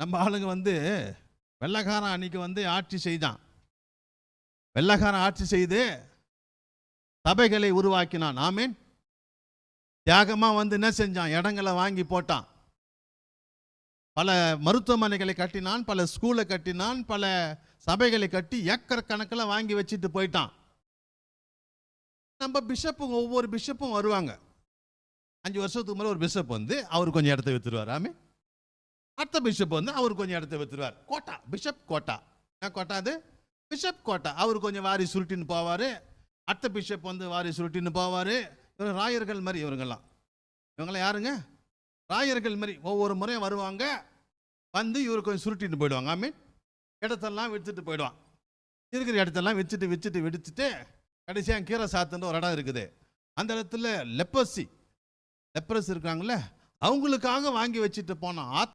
நம்ம ஆளுங்க வந்து வெள்ளக்காரன் அன்னைக்கு வந்து ஆட்சி செய்தான். வெள்ளக்காரன் ஆட்சி செய்து சபைகளை உருவாக்கினான். ஆமீன். தியாகமாக வந்து என்ன செஞ்சான்? இடங்களை வாங்கி போட்டான். பல மருத்துவமனைகளை கட்டினான் பல ஸ்கூலை கட்டினான் பல சபைகளை கட்டி ஏக்கர் கணக்கில் வாங்கி வச்சுட்டு போயிட்டான். நம்ம பிஷப்பும் ஒவ்வொரு பிஷப்பும் வருவாங்க. அஞ்சு வருஷத்துக்கு மேலே ஒரு பிஷப் வந்து அவர் கொஞ்சம் இடத்த வித்துருவார். ஆமே அடுத்த பிஷப் வந்து அவர் கொஞ்சம் இடத்த வித்துருவார். Quota bishop quota. என்ன கோட்டா அது? Bishop quota. அவர் கொஞ்சம் வாரி சுருட்டின்னு போவார். அடுத்த பிஷப் வந்து வாரி சுருட்டின்னு போவார். இவர் ராயர்கள் மாதிரி இவங்கெல்லாம். இவங்களாம் யாருங்க? ராயர்கள் மாதிரி ஒவ்வொரு முறையும் வருவாங்க. வந்து இவர் கொஞ்சம் சுருட்டின்னு போயிடுவாங்க. மீன் இடத்தெல்லாம் விற்றுட்டு போயிடுவான். இருக்கிற இடத்தெல்லாம் வச்சுட்டு வச்சுட்டு வெடிச்சுட்டு கடைசியாக கீரை சாத்துன்ற ஒரு இடம் இருக்குது. அந்த இடத்துல லெப்பசி. லெப்பரஸ் இருக்காங்கல்ல அவங்களுக்காக வாங்கி வச்சுட்டு போனோம் ஆத்